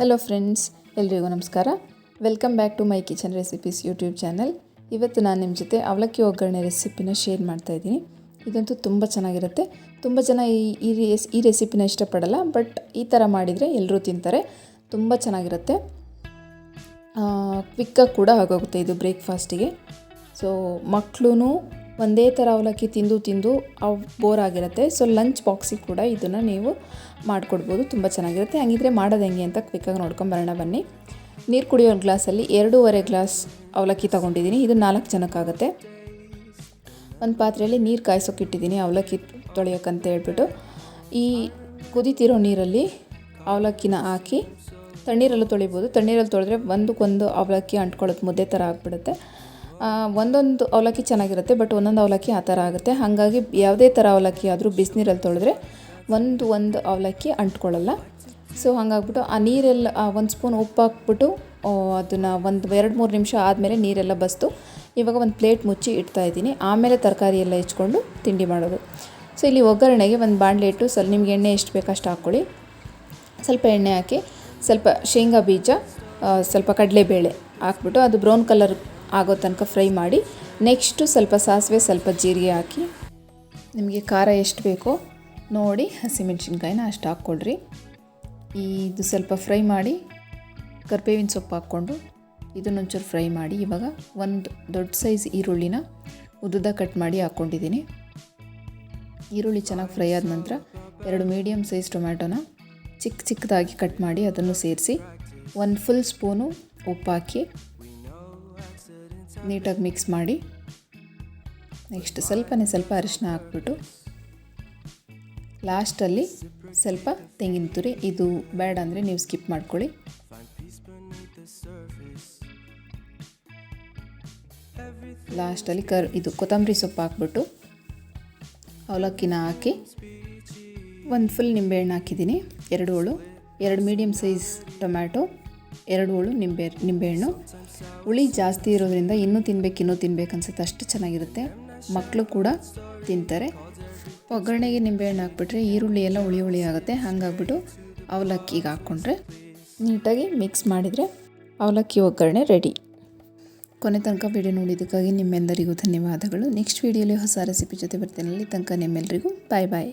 Hello friends ಎಲ್ರಿಗೂ ನಮಸ್ಕಾರ. Welcome back to my kitchen recipes YouTube channel ಇವತ್ತು ನಾನು ನಿಮ್ಮ ಜೊತೆ ಅವಲಕ್ಕಿ ಒಗ್ಗರಣೆ ರೆಸಿಪಿನ ಶೇರ್ ಮಾಡ್ತಾ ಇದ್ದೀನಿ. ಇದಂತೂ ತುಂಬ ಚೆನ್ನಾಗಿರುತ್ತೆ. ತುಂಬ ಜನ ಈ ಈ ರೆಸ್ ಈ ರೆಸಿಪಿನ ಇಷ್ಟಪಡಲ್ಲ ಬಟ್ ಈ ಥರ ಮಾಡಿದರೆ ಎಲ್ಲರೂ ತಿಂತಾರೆ. ತುಂಬ ಚೆನ್ನಾಗಿರುತ್ತೆ. ಕ್ವಿಕ್ಕಾಗಿ ಕೂಡ ಆಗೋಗುತ್ತೆ ಇದು ಬ್ರೇಕ್ಫಾಸ್ಟಿಗೆ ಸೊ ಮಕ್ಕಳು ಒಂದೇ ಥರ ಅವಲಕ್ಕಿ ತಿಂದು ತಿಂದು ಅವು ಬೋರ್ ಆಗಿರುತ್ತೆ. ಸೊ ಲಂಚ್ ಬಾಕ್ಸಿಗೆ ಕೂಡ ಇದನ್ನು ನೀವು ಮಾಡಿಕೊಡ್ಬೋದು. ತುಂಬ ಚೆನ್ನಾಗಿರುತ್ತೆ. ಹಂಗಿದ್ರೆ ಮಾಡೋದು ಹೆಂಗೆ ಅಂತ ಕ್ವಿಕ್ಕಾಗಿ ನೋಡ್ಕೊಂಬರೋಣ ಬನ್ನಿ. ನೀರು ಕುಡಿಯೋ ಗ್ಲಾಸಲ್ಲಿ ಎರಡೂವರೆ ಗ್ಲಾಸ್ ಅವಲಕ್ಕಿ ತೊಗೊಂಡಿದ್ದೀನಿ. ಇದು ನಾಲ್ಕು ಜನಕ್ಕಾಗುತ್ತೆ ಒಂದು ಪಾತ್ರೆಯಲ್ಲಿ ನೀರು ಕಾಯಿಸೋಕೆ ಇಟ್ಟಿದ್ದೀನಿ ಅವಲಕ್ಕಿ ತೊಳೆಯೋಕ್ಕಂತ ಹೇಳ್ಬಿಟ್ಟು. ಈ ಕುದಿತಿರೋ ನೀರಲ್ಲಿ ಅವಲಕ್ಕಿನ ಹಾಕಿ ತಣ್ಣೀರಲ್ಲೂ ತೊಳಿಬೋದು. ತಣ್ಣೀರಲ್ಲಿ ತೊಳೆದ್ರೆ ಒಂದಕ್ಕೊಂದು ಅವಲಕ್ಕಿ ಅಂಟ್ಕೊಳ್ಳೋದು ಮುದ್ದೆ ಥರ ಆಗಿಬಿಡುತ್ತೆ. ಒಂದೊಂದು ಅವಲಕ್ಕಿ ಚೆನ್ನಾಗಿರುತ್ತೆ ಬಟ್ ಒಂದೊಂದು ಅವಲಕ್ಕಿ ಆ ಥರ ಆಗುತ್ತೆ. ಹಾಗಾಗಿ ಯಾವುದೇ ಥರ ಅವಲಕ್ಕಿ ಆದರೂ ಬಿಸಿನೀರಲ್ಲಿ ತೊಳೆದ್ರೆ ಒಂದು ಒಂದು ಅವಲಕ್ಕಿ ಅಂಟ್ಕೊಳ್ಳಲ್ಲ. ಸೊ ಹಾಗಾಗ್ಬಿಟ್ಟು ಆ ನೀರೆಲ್ಲ ಒಂದು ಸ್ಪೂನ್ ಉಪ್ಪು ಹಾಕ್ಬಿಟ್ಟು ಅದನ್ನು ಒಂದು ಎರಡು ಮೂರು ನಿಮಿಷ ಆದಮೇಲೆ ನೀರೆಲ್ಲ ಬಸ್ತು. ಇವಾಗ ಒಂದು ಪ್ಲೇಟ್ ಮುಚ್ಚಿ ಇಡ್ತಾ ಇದ್ದೀನಿ. ಆಮೇಲೆ ತರಕಾರಿ ಎಲ್ಲ ಹೆಚ್ಕೊಂಡು ತಿಂಡಿ ಮಾಡೋದು. ಸೊ ಇಲ್ಲಿ ಒಗ್ಗರಣೆಗೆ ಒಂದು ಬಾಣಲೆ ಇಟ್ಟು ಸ್ವಲ್ಪ ನಿಮ್ಗೆ ಎಣ್ಣೆ ಎಷ್ಟು ಬೇಕಷ್ಟು ಹಾಕ್ಕೊಳ್ಳಿ. ಸ್ವಲ್ಪ ಎಣ್ಣೆ ಹಾಕಿ ಸ್ವಲ್ಪ ಶೇಂಗಾ ಬೀಜ ಸ್ವಲ್ಪ ಕಡಲೆಬೇಳೆ ಹಾಕ್ಬಿಟ್ಟು ಅದು ಬ್ರೌನ್ ಕಲರ್ ಆಗೋ ತನಕ ಫ್ರೈ ಮಾಡಿ ನೆಕ್ಸ್ಟು ಸ್ವಲ್ಪ ಸಾಸಿವೆ, ಸ್ವಲ್ಪ ಜೀರಿಗೆ ಹಾಕಿ. ನಿಮಗೆ ಖಾರ ಎಷ್ಟು ಬೇಕೋ ನೋಡಿ ಹಸಿಮೆಣ್ಸಿನ್ಕಾಯಿನ ಅಷ್ಟು ಹಾಕ್ಕೊಳ್ರಿ ಇದು ಸ್ವಲ್ಪ ಫ್ರೈ ಮಾಡಿ ಕರ್ಬೇವಿನ ಸೊಪ್ಪು ಹಾಕ್ಕೊಂಡು ಇದನ್ನೊಂಚೂರು ಫ್ರೈ ಮಾಡಿ ಇವಾಗ ಒಂದು ದೊಡ್ಡ ಸೈಜ್ ಈರುಳ್ಳಿನ ಉದ್ದುದ ಕಟ್ ಮಾಡಿ ಹಾಕ್ಕೊಂಡಿದ್ದೀನಿ. ಈರುಳ್ಳಿ ಚೆನ್ನಾಗಿ ಫ್ರೈ ಆದ ನಂತರ ಎರಡು ಮೀಡಿಯಮ್ ಸೈಜ್ ಟೊಮ್ಯಾಟೊನ ಚಿಕ್ಕ ಚಿಕ್ಕದಾಗಿ ಕಟ್ ಮಾಡಿ ಅದನ್ನು ಸೇರಿಸಿ ಒಂದು ಫುಲ್ ಸ್ಪೂನು ಉಪ್ಪು ಹಾಕಿ ನೀಟಾಗಿ ಮಿಕ್ಸ್ ಮಾಡಿ ನೆಕ್ಸ್ಟ್ ಸ್ವಲ್ಪನೇ ಸ್ವಲ್ಪ ಅರಿಶಿನ ಹಾಕ್ಬಿಟ್ಟು ಲಾಸ್ಟಲ್ಲಿ ಸ್ವಲ್ಪ ತೆಂಗಿನ ತುರಿ. ಇದು ಬೇಡ ಅಂದರೆ ನೀವು ಸ್ಕಿಪ್ ಮಾಡ್ಕೊಳ್ಳಿ. ಲಾಸ್ಟಲ್ಲಿ ಕರ್ ಇದು ಕೊತ್ತಂಬರಿ ಸೊಪ್ಪು ಹಾಕ್ಬಿಟ್ಟು ಅವಲಕ್ಕಿನ ಹಾಕಿ ಒಂದು ಫುಲ್ ನಿಂಬೆಹಣ್ಣು ಹಾಕಿದ್ದೀನಿ. ಎರಡು ಹೋಳು, ಎರಡು ಮೀಡಿಯಮ್ ಸೈಜ್ ಟೊಮ್ಯಾಟೊ ಎರಡು ಹೋಳು ನಿಂಬೆ, ನಿಂಬೆಹಣ್ಣು. ಹುಳಿ ಜಾಸ್ತಿ ಇರೋದ್ರಿಂದ ಇನ್ನೂ ತಿನ್ಬೇಕು ಇನ್ನೂ ತಿನ್ಬೇಕು ಅನ್ಸುತ್ತೆ. ಅಷ್ಟು ಚೆನ್ನಾಗಿರುತ್ತೆ. ಮಕ್ಕಳು ಕೂಡ ತಿಂತಾರೆ. ಒಗ್ಗರಣೆಗೆ ನಿಂಬೆಹಣ್ಣು ಹಾಕ್ಬಿಟ್ರೆ ಈರುಳ್ಳಿ ಎಲ್ಲ ಹುಳಿ ಹುಳಿ ಆಗುತ್ತೆ. ಹಾಗಾಗ್ಬಿಟ್ಟು ಅವಲಕ್ಕಿಗೆ ಹಾಕ್ಕೊಂಡ್ರೆ ನೀಟಾಗಿ ಮಿಕ್ಸ್ ಮಾಡಿದರೆ ಅವಲಕ್ಕಿ ಒಗ್ಗರಣೆ ರೆಡಿ ಕೊನೆ ತನಕ ವಿಡಿಯೋ ನೋಡಿದ್ದಕ್ಕಾಗಿ ನಿಮ್ಮೆಲ್ಲರಿಗೂ ಧನ್ಯವಾದಗಳು. ನೆಕ್ಸ್ಟ್ ವೀಡಿಯೋಲಿ ಹೊಸ ರೆಸಿಪಿ ಜೊತೆ ಬರ್ತೇನೆ. ಅಲ್ಲಿ ತನಕ ನಿಮ್ಮೆಲ್ಲರಿಗೂ ಬಾಯ್ ಬಾಯ್